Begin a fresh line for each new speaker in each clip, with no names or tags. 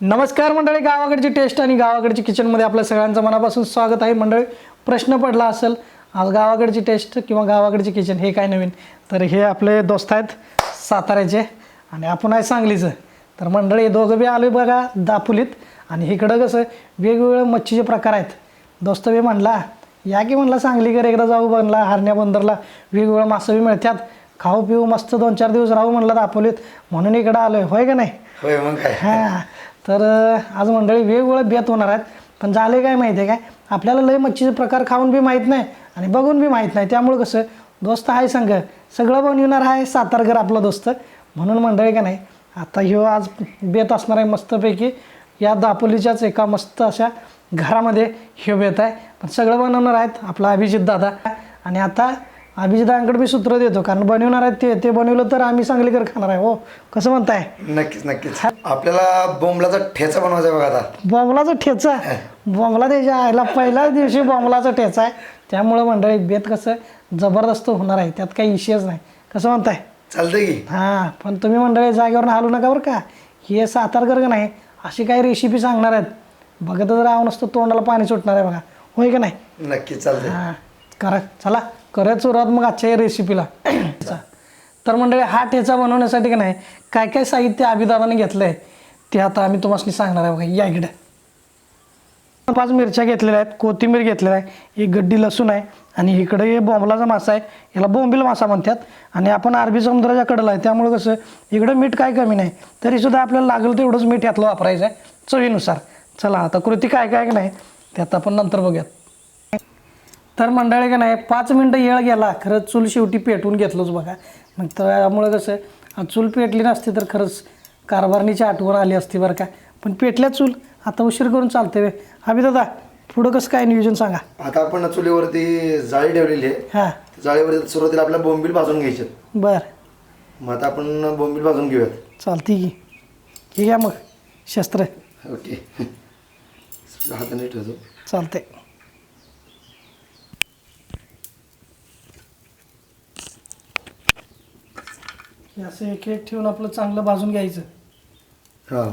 नमस्कार मंडळी गावाकडची टेस्ट आणि गावाकडची किचनमध्ये आपल्या सगळ्यांचं मनापासून स्वागत आहे. मंडळी प्रश्न पडला असेल आज गावाकडची टेस्ट किंवा गावाकडची किचन हे काय नवीन? तर हे आपले दोस्त आहेत साताऱ्याचे आणि आपण आहे सांगलीचं. तर मंडळी दोघं बी आले बघा दापोलीत आणि इकडं कसं वेगवेगळे मच्छीचे प्रकार आहेत. दोस्त बी म्हणला या की म्हणला सांगलीकर एकदा जाऊ बनला हरण्या बंदरला वेगवेगळं मासं बी मिळतात. खाऊ पिऊ मस्त दोन चार दिवस राहू म्हणलं दापोलीत म्हणून इकडं आलोय. होय का नाही?
होय मग
हां. तर आज मंडळी वेगवेगळं बेत होणार आहेत. पण झाले काय माहिती आहे काय? आपल्याला लय मच्छीचे प्रकार खाऊन बी माहीत नाही आणि बघून बी माहीत नाही. त्यामुळं कसं दोस्त आहे संघ सगळं बनविणार आहे सातारकर आपला दोस्त. म्हणून मंडळी का नाही आता ह्यो आज बेत असणार आहे मस्तपैकी. या दापोलीच्याच एका मस्त अशा घरामध्ये ह्यो बेत आहे. पण सगळं बनवणार आहेत आपला अभिजित दादा. आणि आता अभिजितांकडे मी सूत्र देतो कारण बनवणार आहेत ते ते बनवलं तर आम्ही सांगलीकर खाणार आहे हो. कसं म्हणताय?
नक्कीच नक्कीच. आपल्याला बोंबलाचा ठेचा बनवायचा बघा आता.
बॉम्बलाचा ठेचा? बॉम्बला त्याच्या आईला पहिल्याच दिवशी बॉम्बलाचा ठेचा आहे. त्यामुळं मंडळी बेत कसं जबरदस्त होणार आहे त्यात काही विषयच नाही. कसं म्हणताय?
चालतंय की.
हां पण तुम्ही मंडळी जागेवरून हालू नका बरं का. हे सातारकर का नाही अशी काही रेसिपी सांगणार आहेत. बघतच राहू नसतं तोंडाला पाणी सुटणार आहे बघा. होय का नाही?
नक्कीच चालतंय.
हां. करा चला. करूया सुरुवात मग आजच्या या रेसिपीला तर मंडळी हा ठेचा बनवण्यासाठी का नाही काय काय साहित्य अभिदाबाने घेतलं आहे ते आता आम्ही तुम्हाला सांगणार आहे बघा. या इकडे. पाच मिरच्या घेतलेल्या आहेत कोथिंबीर घेतलेला आहे एक गड्डी लसूण आहे आणि इकडे हे बोंबलाचा मासा आहे. याला बोंबील मासा म्हणतात. आणि आपण अरबी समुद्राच्या कडेला आहे त्यामुळं कसं इकडं मीठ काय कमी नाही. तरीसुद्धा आपल्याला लागलं तेवढंच मीठ यातलं वापरायचं आहे चवीनुसार. चला आता कृती काय काय नाही ते आता आपण नंतर बघूयात. तर मंडळी का नाही पाच मिनटं येळ गेला खरंच चूल शेवटी पेटवून घेतलोच बघा. मग त्यामुळं कसं चूल पेटली नसती तर खरंच कारभारणीची आठवण आली असती बरं का. पण पेटल्या चूल आता उशीर करून चालते वे अभि दादा पुढं कसं काय नियोजन सांगा?
आता आपण चुलीवरती जाळी ठेवलेली आहे.
हां.
जाळीवरती सुरुवातीला आपल्याला बोंबील भाजून घ्यायचे.
बरं.
मग आता आपण बोंबील भाजून घेऊयात.
चालते की. हे घ्या मग. शस्त्र.
ओके. हाताने ठेवतो.
चालते हे असं एक एक ठेवून आपलं चांगलं भाजून घ्यायचं.
हां.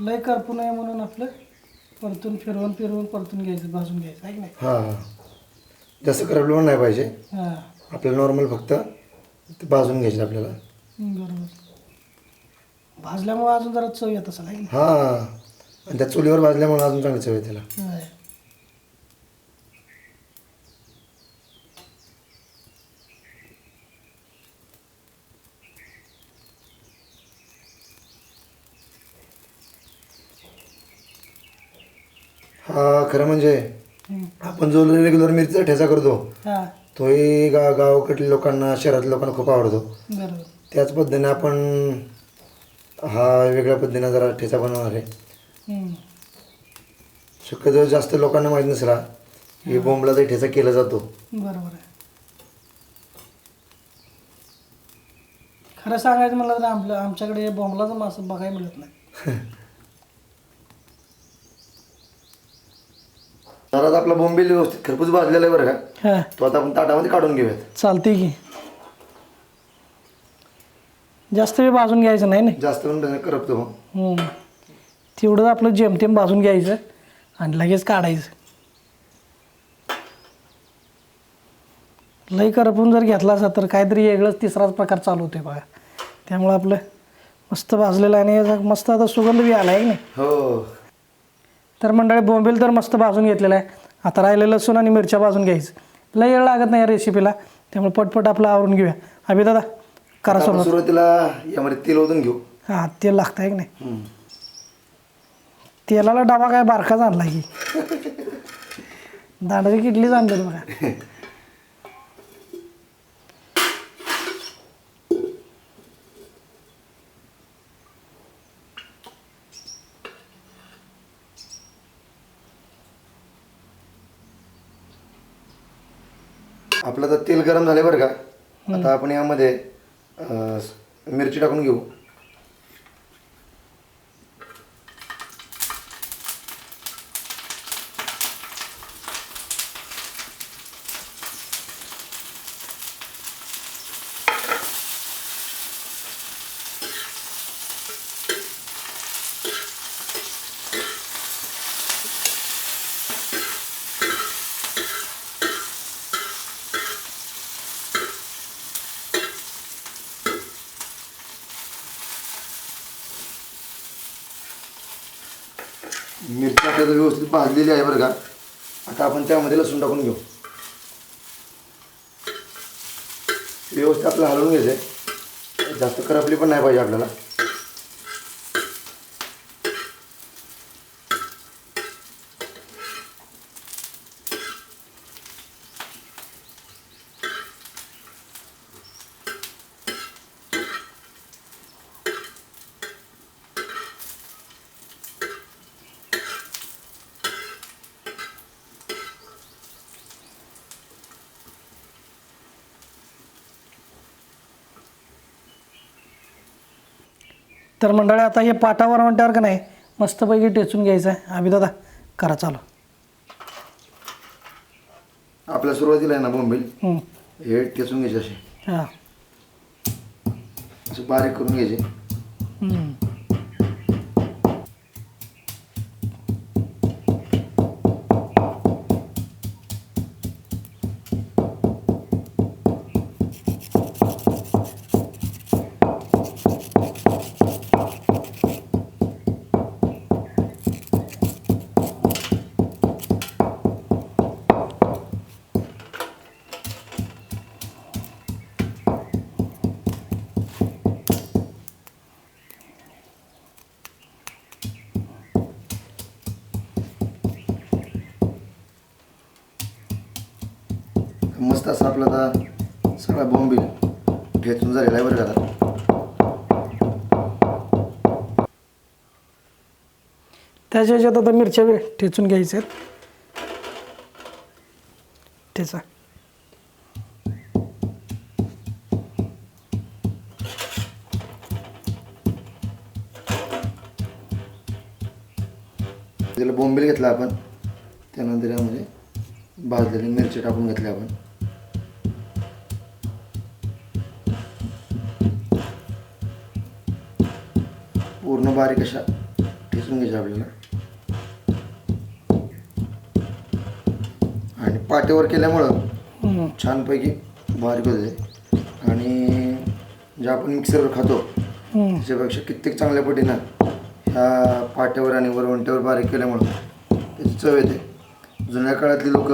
लय करपू नये म्हणून आपलं परतून फिरवून फिरवून परतून घ्यायचं भाजून घ्यायचं आहे की नाही?
हां. जास्त करपलं नाही पाहिजे.
हां.
आपल्याला नॉर्मल फक्त ते भाजून घ्यायचे आपल्याला.
बरोबर. भाजल्यामुळं अजून जरा चव येत असेल आहे की
हां. आणि त्या चुलीवर भाजल्यामुळे अजून चांगली चव आहे त्याला
नाही होय.
हा खरं म्हणजे
हम्म.
आपण जो रेग्युलर मिरचीचा ठेचा करतो
हां.
तोही गा गावाकडल्या लोकांना शहरातल्या लोकांना खूप आवडतो.
बरोबर.
त्याच पद्धतीने आपण हा वेगळ्या पद्धतीने जरा ठेचा बनवणार आहे. शक्यतो जास्त लोकांना माहीत नसेल हा की बोंबलाचा ठेचा केला जातो.
बरोबर आहे. खरं सांगायचं म्हणलं तर आपलं आमच्याकडे बोंबलाचं मासं बघायला मिळत नाही.
तर आपला बोंबील व्यवस्थित खरपूस भाजलेला आहे बरं का?
हां.
तो आता आपण ताटामध्ये काढून घेऊयात.
चालते की. जास्त वेळ भाजून घ्यायचं नाही ना?
जास्त त्याने करपतो मग.
हम्म. तेवढं आपलं जेमतेम भाजून घ्यायचं आणि लगेच काढायचं. लई करपून जर घेतला असा तर काहीतरी वेगळंच तिसराच प्रकार चालू होतोय बघा. त्यामुळं आपलं मस्त भाजलेलं आहे आणि याचा मस्त आता सुगंध बी आला आहे की नाही?
हो.
तर मंडळी बोंबील तर मस्त भाजून घेतलेलं आहे. आता राहिलेलं लसूण आणि मिरच्या भाजून घ्यायचं. लई वेळ लागत नाही या रेसिपीला त्यामुळे पटपट आपलं आवरून घेऊया. अभि दादा करा
आता आपण
सुरुवात
सुरुवातीला यामध्ये तेल ओतून घेऊ.
हां तेल लागतं आहे की नाही. तेलाला डबा काय बारकाच आणला की. दांडाची किटलीच आणली बघा.
आपलं तर तेल गरम झाले बरं का. आता आपण यामध्ये मिरची टाकून घेऊ. मिरची आपल्याला व्यवस्थित भाजलेली आहे बरं का. आता आपण त्यामध्ये लसूण टाकून घेऊ. व्यवस्थित आपलं हलवून घ्यायचं आहे जास्त करपली पण नाही पाहिजे आपल्याला.
तर मंडळी आता हे पाटावर म्हणल्यावर का नाही मस्तपैकी टेचून घ्यायचं आहे. आम्ही दादा करा चालू.
आपल्या सुरुवातीला आहे ना बोंबील. हे ठेचून घ्यायचे असे.
हां.
असे बारीक करून घ्यायचे. मस्त असं आपला आता सगळा बोंबील ठेचून झालेला आहे बरं का
त्याच्या ह्याच्यात आता मिरच्या वे ठेचून घ्यायच्या आहेत. ठेचा.
त्याला बोंबील घेतला आपण. त्यानंतर यामध्ये भाजलेली मिरची टाकून घेतली आपण. बारीक अशा ठेचून घ्यायच्या आपल्याला. आणि पाट्यावर केल्यामुळं. छानपैकी बारीक होते आणि जे आपण मिक्सरवर खातो. त्याच्यापेक्षा कित्येक चांगल्या पटीनं ह्या पाट्यावर आणि वरवंट्यावर बारीक केल्यामुळं त्याची चव येते. जुन्या काळातली लोक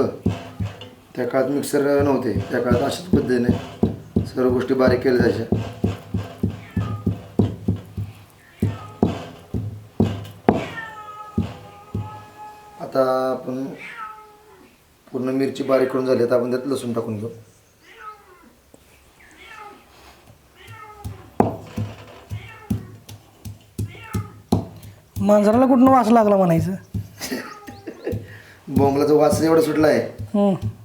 त्या काळात मिक्सर नव्हते त्या काळात अशाच पद्धतीने सर्व गोष्टी बारीक केल्या जायच्या. आता आपण पूर्ण मिरची बारीक करून झाली आता आपण त्यात लसूण टाकून घेऊ
मांजराला कुठनं वास लागला म्हणायचं
बोंबलाचा वास एवढा सुटला आहे.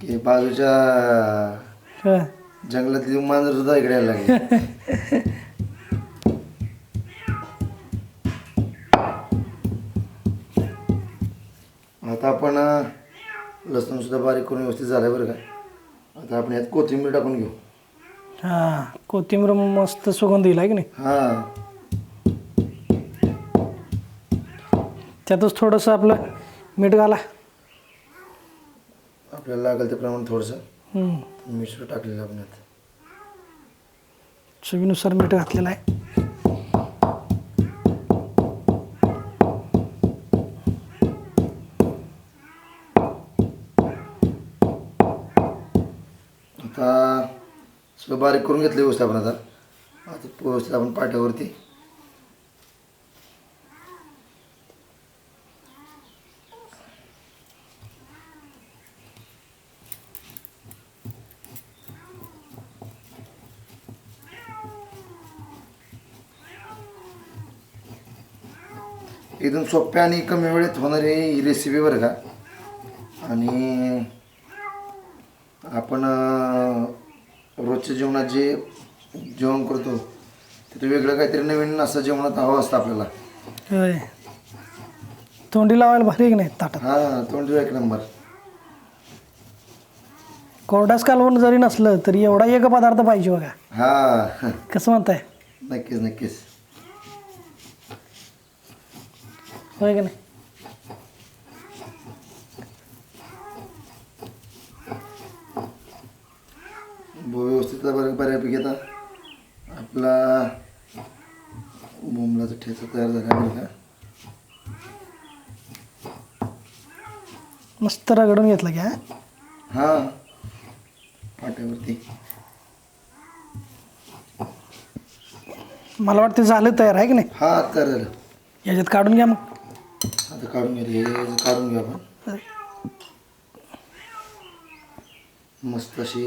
की बाजूच्या. जंगलातली मांजर सुद्धा इकडे यायला लागली आपण अं, लसूण सुद्धा बारीक करून व्यवस्थित झालं बरं का. आता आपण यात कोथिंबीर टाकून घेऊ.
हा कोथिंबीर मस्त सुगंध येईल आहे की नाही?
हां.
त्यातच थोडंसं आपलं मीठ घाला.
आपल्याला लागेल ते प्रमाण थोडंसं.
हम्म.
मिश्र टाकलेलं आपण यात.
चवीनुसार मीठ घातलेलं आहे.
सगळं बारीक करून घेतलं व्यवस्थित आपण आता आता व्यवस्थित आपण पाट्यावरती. एकदम सोप्या आणि कमी वेळेत होणारी ही रेसिपी बरं का आणि आपण अं, रोजच्या जेवणात जे जेवण करतो तिथे वेगळं काहीतरी नवीन असं जेवणात हवं असतं आपल्याला.
होय. तोंडी लावायला भारी की नाही ताटात?
हां तोंड एक नंबर.
कोरडाच कालवण जरी नसलं तरी एवढा एक पदार्थ पाहिजे बघा.
हां.
कसं म्हणताय?
नक्कीच नक्कीच.
होय की नाही?
व्यवस्थित बरं बऱ्यापैकी आता. आपला बोंबलाचा ठेचा तयार झाला का
मस्त रगडून घेतलं की
हा? पाट्यावरती.
मला वाटतं झालं तयार आहे की नाही?
हा तर झालं
याच्यात काढून घ्या मग.
आता काढून घ्या हे काढून घ्या आपण. मस्त अशी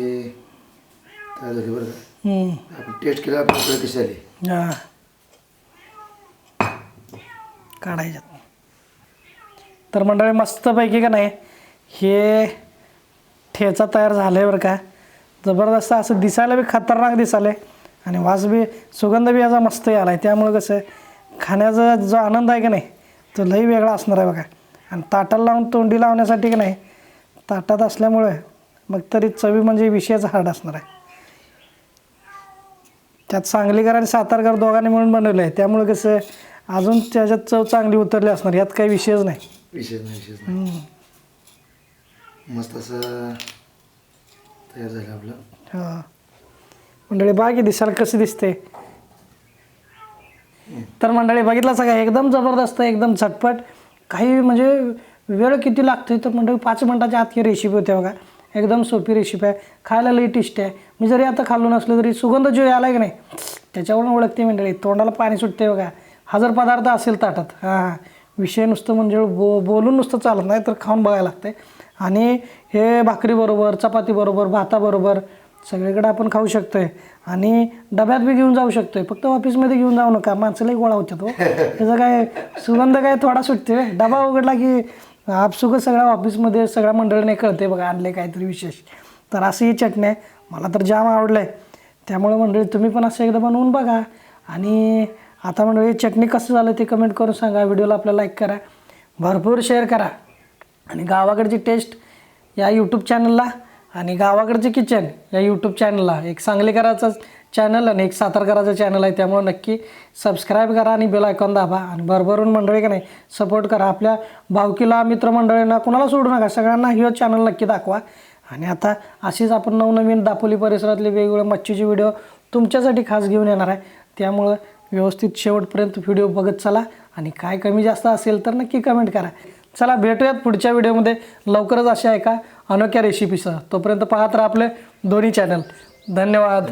तयार झाली बरं? का
हम्म.
आपण टेस्ट केलं आपल्याला कशी झाली
हा. काढायच्यात. तर मंडळी मस्तपैकी का नाही हे ठेचा तयार झालं आहे बरं का. जबरदस्त असं दिसायला बी खतरनाक दिसायला आणि वास बी सुगंध बी याचा मस्त आला आहे त्यामुळं कसं खाण्याचा जो आनंद आहे का नाही तो लई वेगळा असणार आहे बघा. आणि ताटाला लावून तोंडी लावण्यासाठी का नाही ताटात असल्यामुळे मग तरी चवी म्हणजे विषयाचा हाड असणार आहे. त्यात सांगलीकर आणि सातारकर दोघांनी मिळून बनवलं आहे त्यामुळे कसं अजून त्याच्यात चव चांगली उतरली असणार यात काही विषयच नाही.
विशेष नाही विशेष नाही.
हम्म.
मस्त असं तयार झालं आपलं.
हा. मंडळी बाकी दिसायला कसं दिसते. तर मंडळी बघितलं सगळं एकदम जबरदस्त एकदम झटपट. काही म्हणजे वेळ किती लागते तर मंडळी पाच मिनटाच्या आत ही रेसिपी होते बघा. एकदम सोपी रेसिपी आहे. खायला लई टेस्टी आहे. मी जरी आता खाल्लो नसलो तरी सुगंध जो आला की नाही त्याच्यावरून ओळखते मंडळी. तोंडाला पाणी सुटते बघा. हा जर पदार्थ असेल ताटात. हां हां. विषय नुसतं म्हणजे बो बोलून नुसतं चालत नाही तर खाऊन बघायला लागते आणि हे भाकरीबरोबर चपातीबरोबर भाताबरोबर सगळीकडे आपण खाऊ शकतोय. आणि डब्यात बी घेऊन जाऊ शकतोय. फक्त ऑफिसमध्ये घेऊन जाऊ नका. माणसालाही गोळा होतात हो. त्याचा काय सुगंध काय थोडा सुटते डबा उघडला की आपसुकच सगळ्या ऑफिसमध्ये सगळ्या मंडळीने कळते बघा आणले काहीतरी विशेष. तर अशी ही चटणी आहे. मला तर जाम आवडलं आहे त्यामुळे मंडळी तुम्ही पण असं एकदा बनवून बघा. आणि आता मंडळी चटणी कसं झालं ते कमेंट करून सांगा. व्हिडिओला आपल्याला लाईक करा. भरपूर शेअर करा. आणि गावाकडची टेस्ट या यूट्यूब चॅनलला आणि गावाकडचे किचन या यूट्यूब चॅनलला एक सांगलीकराचं चॅनल आणि एक सातारकराचं चॅनल आहे त्यामुळे नक्की सबस्क्राईब करा आणि बेल आयकॉन दाबा. आणि भरभरून मंडळी का नाही सपोर्ट करा. आपल्या भावकीला मित्रमंडळींना कुणाला सोडू नका सगळ्यांना हे चॅनल नक्की दाखवा. आणि आता अशीच आपण नवनवीन दापोली परिसरातले वेगवेगळे मच्छीचे व्हिडिओ तुमच्यासाठी खास घेऊन येणार आहे. त्यामुळं व्यवस्थित शेवटपर्यंत व्हिडिओ बघत चला. आणि काय कमी जास्त असेल तर नक्की कमेंट करा. चला भेटूयात पुढच्या व्हिडिओमध्ये लवकरच अशा एका अनोख्या रेसिपीसह तोपर्यंत पाहत राहा आपले दोन्ही चॅनल धन्यवाद.